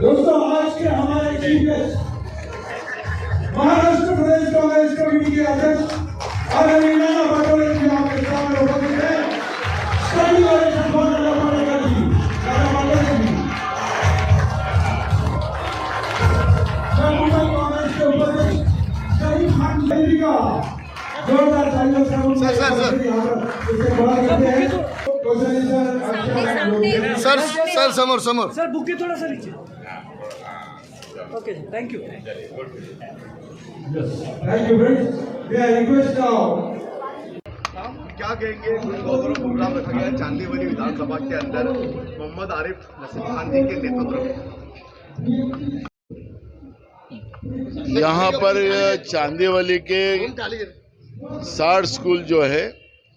दोस्तों आज के हमारे चीफ गेस्ट महाराष्ट्र प्रदेश कांग्रेस कमेटी के अध्यक्ष आदरणीय नाना पटोले जी आपके सामने उपस्थित हैं। Standing ovation for Nana Patole जी नाना पटोले जी। मैं मुंबई कांग्रेस के उपाध्यक्ष शरीफ खान जी का जोरदार तालियों से हम सर, सर, सर। इसे बड़ा करते हैं। कौशली सर सर सर समोर समोर। सर बुके थोड़ा सा नीचे। Okay thank you Thank you, friends. May I request now क्या कहेंगे? गौरव प्रोग्राम रखा गया चांदीवली विधानसभा के अंदर मोहम्मद आरिफ नसीम खान जी के नेतृत्व में। यहाँ पर चांदीवली के साठ स्कूल जो है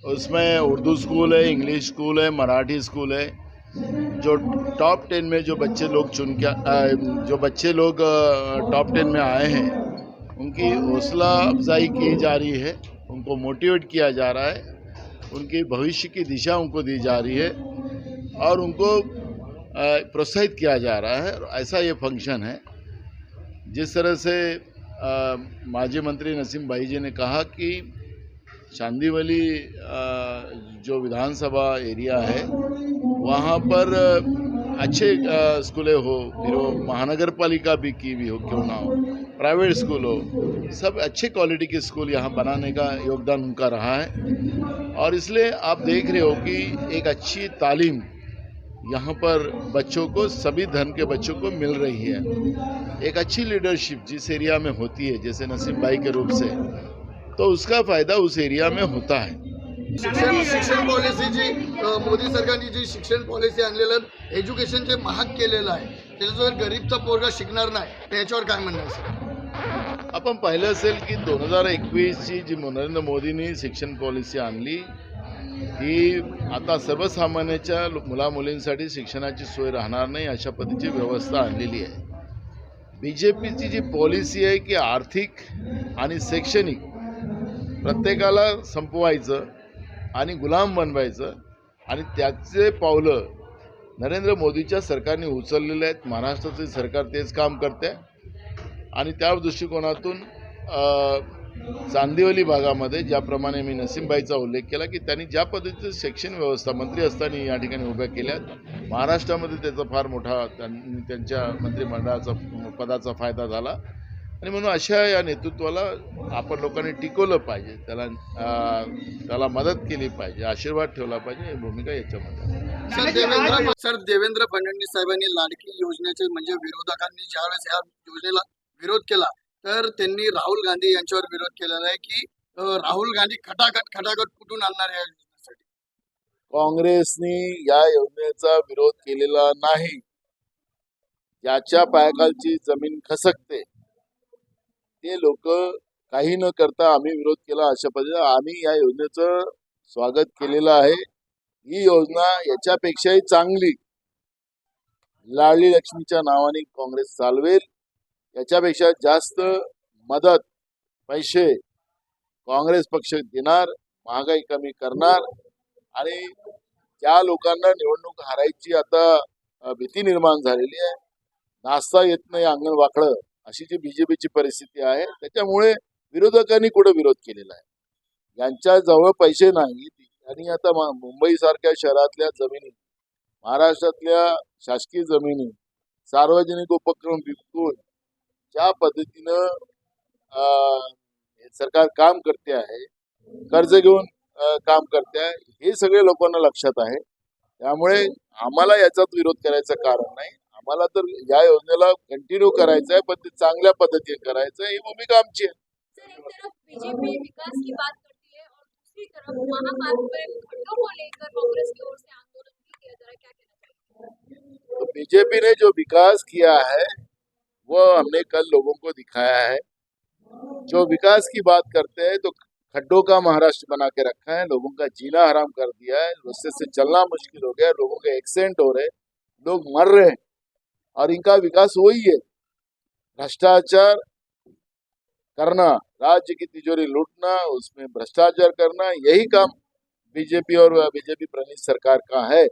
उसमें उर्दू स्कूल है इंग्लिश स्कूल है मराठी स्कूल है। जो टॉप टेन में जो बच्चे लोग चुन के जो बच्चे लोग टॉप टेन में आए हैं, उनकी हौसला अफजाई की जा रही है, उनको मोटिवेट किया जा रहा है, उनकी भविष्य की दिशा उनको दी जा रही है, और उनको प्रोत्साहित किया जा रहा है ऐसा ये फ़ंक्शन है। जिस तरह से माजी मंत्री नसीम भाई जी ने कहा कि चांदीवली जो विधानसभा एरिया है वहाँ पर अच्छे स्कूलें हो, फिर वो महानगर पालिका भी की भी हो, क्यों ना हो, प्राइवेट स्कूल हो, सब अच्छे क्वालिटी के स्कूल यहाँ बनाने का योगदान उनका रहा है। और इसलिए आप देख रहे हो कि एक अच्छी तालीम यहाँ पर बच्चों को, सभी धर्म के बच्चों को मिल रही है। एक अच्छी लीडरशिप जिस एरिया में होती है, जैसे नसीम भाई के रूप से तो उसका फ़ायदा उस एरिया में होता है। शिक्षण शिक्षण पॉलिसी जी मोदी सरकारने जी शिक्षण पॉलिसी आणलेलं एज्युकेशन जे महाग केलेलं आहे त्याच्यावर गरीबचा पोरगा शिकणार नाही त्याच्यावर काय म्हणणार सर? आपण पाहिलं असेल की दोन हजार एकवीसची जी नरेंद्र मोदींनी शिक्षण पॉलिसी आणली ही आता सर्वसामान्याच्या मुलामुलींसाठी शिक्षणाची सोय राहणार नाही अशा पद्धतीची व्यवस्था आणलेली आहे. बी जे पीची जी पॉलिसी आहे की आर्थिक आणि शैक्षणिक प्रत्येकाला संपवायचं आणि गुलाम बनवायचं. आणि त्याचे पावलं नरेंद्र मोदीच्या सरकारने उचललेले आहेत. महाराष्ट्राचे सरकार तेच काम करते. आणि त्या दृष्टिकोनातून चांदिवली भागामध्ये ज्याप्रमाणे मी नसीमबाईचा उल्लेख केला की त्यांनी ज्या पद्धतीचं शिक्षण व्यवस्था मंत्री असताना या ठिकाणी उभ्या केल्यात महाराष्ट्रामध्ये त्याचा फार मोठा त्यांनी त्यांच्या मंत्रिमंडळाचा पदाचा फायदा झाला. आणि म्हणून अशा या नेतृत्वाला आपण लोकांनी टिकवलं पाहिजे. त्याला त्याला मदत केली पाहिजे आशीर्वाद ठेवला पाहिजे ही भूमिका याच्यामध्ये. सर देवेंद्र सर देवेंद्र फडणवीस साहेबांनी लाडकी योजनेचे म्हणजे विरोधकांनी ज्यावेळेस ह्या योजनेला विरोध केला तर त्यांनी राहुल गांधी यांच्यावर विरोध केलेला आहे की राहुल गांधी खटाखट खटाखट कुठून आणणार या योजनेसाठी? काँग्रेसने या योजनेचा विरोध केलेला नाही. ज्याच्या पायाखालची जमीन खसकते ते लोक काही न करता आम्ही विरोध केला अशा पद्धतीने आम्ही या योजनेचं स्वागत केलेलं आहे. ही योजना याच्यापेक्षाही चांगली लाडली लक्ष्मीच्या नावाने काँग्रेस चालवेल. याच्यापेक्षा जास्त मदत पैसे काँग्रेस पक्ष देणार महागाई कमी करणार आणि त्या लोकांना निवडणूक हारायची आता भीती निर्माण झालेली आहे. नाचता येत नाही अंगण वाकडं अशी जी बीजेपीची परिस्थिती आहे त्याच्यामुळे विरोधकांनी कुठे विरोध केलेला आहे? यांच्या जवळ पैसे नाही आणि आता मुंबई सारख्या शहरातल्या जमिनी महाराष्ट्रातल्या शासकीय जमिनी सार्वजनिक उपक्रम विकून ज्या पद्धतीनं सरकार काम करते आहे कर्ज घेऊन काम करते आहे हे सगळे लोकांना लक्षात आहे. त्यामुळे आम्हाला याचाच विरोध करायचं कारण नाही. आम्हाला तर या योजनेला कंटिन्यू करायचं आहे पण ते चांगल्या पद्धतीने करायचं आहे ही भूमिका आमची आहे. सर एक तरफ़ बीजेपी विकास की बात करती है और दूसरी तरफ़ महामार्ग पर खड्डों को लेकर कांग्रेस की ओर से आंदोलन भी किया जा रहा है। क्या कहना तो बीजेपी ने जो विकास किया है वो हमने कल लोगों को दिखाया है। जो विकास की बात करते हैं तो खड्डों का महाराष्ट्र बना के रखा है लोगों का जीना हराम कर दिया है उससे से चलना मुश्किल हो गया है, लोगों के एक्सीडेंट हो रहे लोग मर रहे हैं। और इनका विकास वही है भ्रष्टाचार करना, राज्य की तिजोरी लूटना, उसमें भ्रष्टाचार करना, यही काम बीजेपी और बीजेपी प्रणीत सरकार का है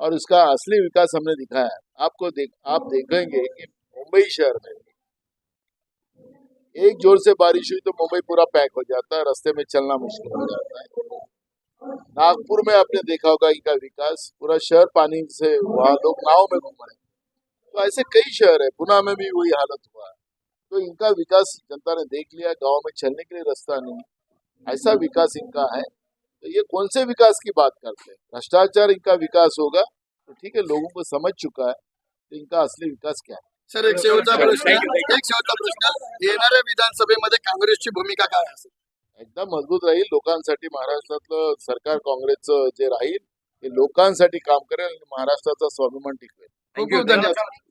और उसका असली विकास हमने दिखाया है। आपको देख, आप देखेंगे कि मुंबई शहर में एक ज़ोर से बारिश हुई तो मुंबई पूरा पैक हो जाता है रास्ते में चलना मुश्किल हो जाता है। नागपुर में आपने देखा होगा इनका विकास, पूरा शहर पानी से, वहाँ लोग नाव में घूम रहे हैं। तो ऐसे कई शहर है पुणे में भी वही हालत हुआ है। तो इनका विकास जनता ने देख लिया गाँव में चलने के लिए रास्ता नहीं ऐसा विकास इनका है। तो ये कौन से विकास की बात करते हैं? भ्रष्टाचार इनका विकास होगा तो ठीक है लोगों को समझ चुका है तो इनका असली विकास क्या है? सर एक शेवटचा प्रश्न एक शेवटचा प्रश्न येणाऱ्या विधानसभेमध्ये काँग्रेसची भूमिका काय असेल एकदम मज़बूत राहील लोकांसाठी महाराष्ट्रातलं सरकार काँग्रेसचं जे राहील ते लोकांसाठी काम करेल आणि महाराष्ट्राचा स्वाभिमान टिकवेल. खूप खूप धन्यवाद.